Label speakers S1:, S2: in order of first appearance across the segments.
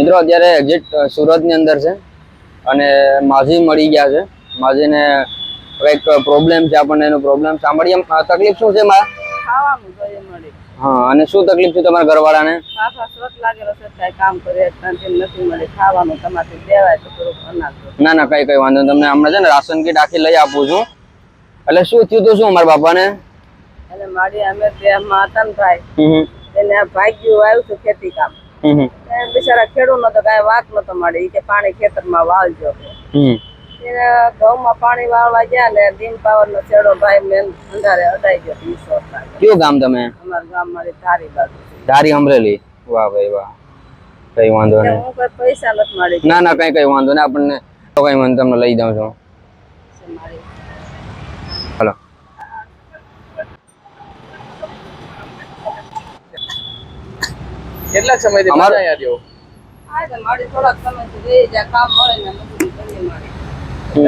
S1: મિત્રો અત્યારે એક્ઝિટ સુરતની અંદર છે અને માઝી મળી ગયા છે. માઝીને કંઈક પ્રોબ્લેમ છે આપણને એનો પ્રોબ્લેમ સાંભળીએ તકલીફ શું છે માં
S2: ખાવાનું જોઈએ મળી.
S1: હા અને શું તકલીફ છે તમારા ઘરવાળાને?
S2: છે
S1: ના ના કઈ કઈ વાંધો. તમને હમણાં છે ને રાશન કીટ આખી લઈ આપું છું. એટલે શું થયું તું શું અમારા બાપાને?
S2: અને મારી અમે ભાઈ. એને આ ભાગ્યું આવ્યું હતું ખેતી કામ. બિચારા ખેડૂત નતો કઈ વાક નતો મળે. કે પાણી ખેતરમાં વાળજો
S1: હમ.
S2: એને ઘઉંમાં પાણી વાળવા ગયા ને ડીમ પાવર નો છેડો ભાઈ મેન અંધારે અડાઈ ગયો વીસ
S1: કયું ગામ તમે?
S2: અમારા ગામ મારી ધારી બાજુ.
S1: ધારી અમરેલી. વાહ ભાઈ વાહ. કઈ વાંધો નહીં.
S2: હું કઈ પૈસા નથી મળી
S1: ના ના કઈ કઈ વાંધો નહીં. આપણને તો કઈ વાંધો તમને લઈ જાઉં છું
S2: મારી
S1: હલો
S3: કેટલા સમયથી
S1: અમાર-
S3: પાછા અહીંયા રહ્યો
S2: હા તો મારી થોડાક સમયથી રહી જાય કામ મળે ને સમયથી કરીએ મારી.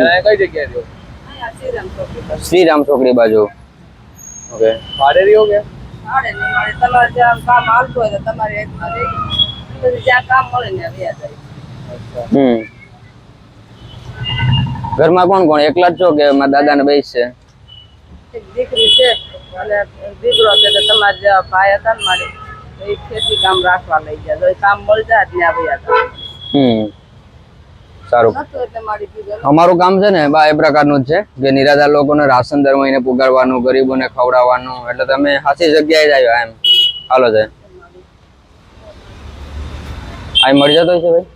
S3: અને કઈ જગ્યાએ રહ્યો?
S2: અહીંયા શ્રીરામ
S1: ચોકડી બાજુ. ઓકે.
S3: ભાડે રહ્યો કે?
S2: તમારે જ્યાં કામ આવતું હોય તો તમારે એકમાં રહી જ્યાં. કામ મળે ને રહ્યા જાય.
S1: હમ. ઘરમાં કોણ કોણ? એકલા જ છો કે મારા દાદા ને બેસ છે?
S2: એક દીકરી છે અને દીકરો છે તમારે ભાઈ હતા ને મારી. તો એ ખેતી કામ રાખવા લઈ ગયા તો એ કામ મળી જાય ત્યાં રહ્યા હતા.
S1: હમ. સારું.
S2: નતું એટલે મારી બીજો
S1: અમારું કામ છે ને બા એ પ્રકારનું જ છે કે નિરાધાર લોકોને રાશન દર મહિને પુગાડવાનું ગરીબોને ખવડાવવાનું એટલે તમે સાચી જગ્યાએ જ આવ્યા એમ. હાલો છે આ મળી જતો છે ભાઈ?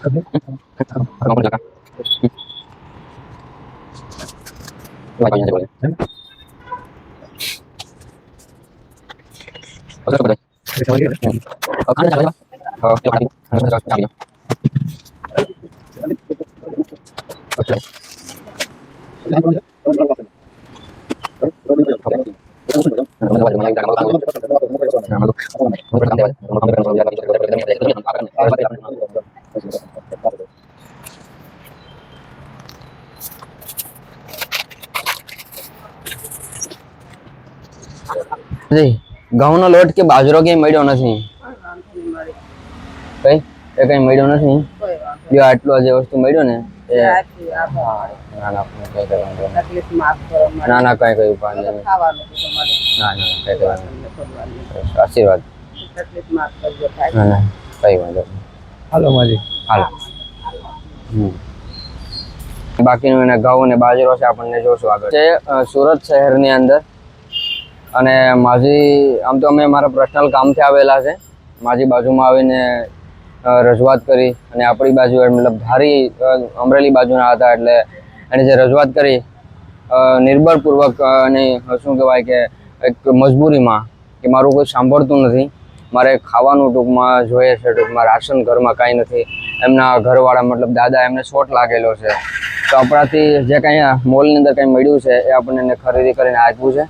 S1: Mau belakang. Wajahnya aja boleh. Oke, boleh. Oke, ada apa? Oh, ya, harus ada kaki. Oke. Oke. જી ઘઉંનો લોટ કે બાજરો ક્યાંય મળ્યો નથી?
S2: કોઈ? વાંધો નહીં મારી
S1: કઈ એ કઈ મળ્યો નથી?
S2: કોઈ વાંધો
S1: જો આટલો જે વસ્તુ મળ્યો ને એ
S2: નહીં આપી આપો મારી
S1: ના ના કઈ કઈ વાંધો નહીં.
S2: તકલીફ માફ કરો મારી
S1: ના ના કઈ કઈ વાંધો નહીં
S2: ખાવાનું છે તમારે.
S1: ના ના કઈ કઈ વાંધો
S2: તમને કરવાની.
S1: નહીં. આશીર્વાદ
S2: તકલીફ માફ કરજો ભાઈ.
S1: ના ના કઈ વાંધો નહીં.
S3: હાલો માજી.
S1: હાલો. હમ. બાકીનું એને ઘઉં ને બાજરો છે આપણને જોશું આગળ. છે અ, સુરત શહેરની અંદર અને માજી, આમ તો અમે મારા પર્સનલ કામથી આવેલા છે. માજી બાજુમાં આવીને રજૂઆત કરી અને આપણી બાજુ મતલબ ધારી અમરેલી બાજુના હતા એટલે એની જે રજૂઆત કરી નિર્બળપૂર્વક અને શું કહેવાય કે, એક મજબૂરીમાં કે મારું કોઈ સાંભળતું નથી. મારે ખાવાનું ટૂંકમાં જોઈએ છે, ટૂંકમાં રાશન ઘરમાં કાંઈ નથી. એમના ઘરવાળા મતલબ દાદા એમને શોટ લાગેલો છે. તો આપણાથી જે કાંઈ મોલની અંદર કંઈ મળ્યું છે, એ આપણને ખરીદી કરીને આપ્યું છે.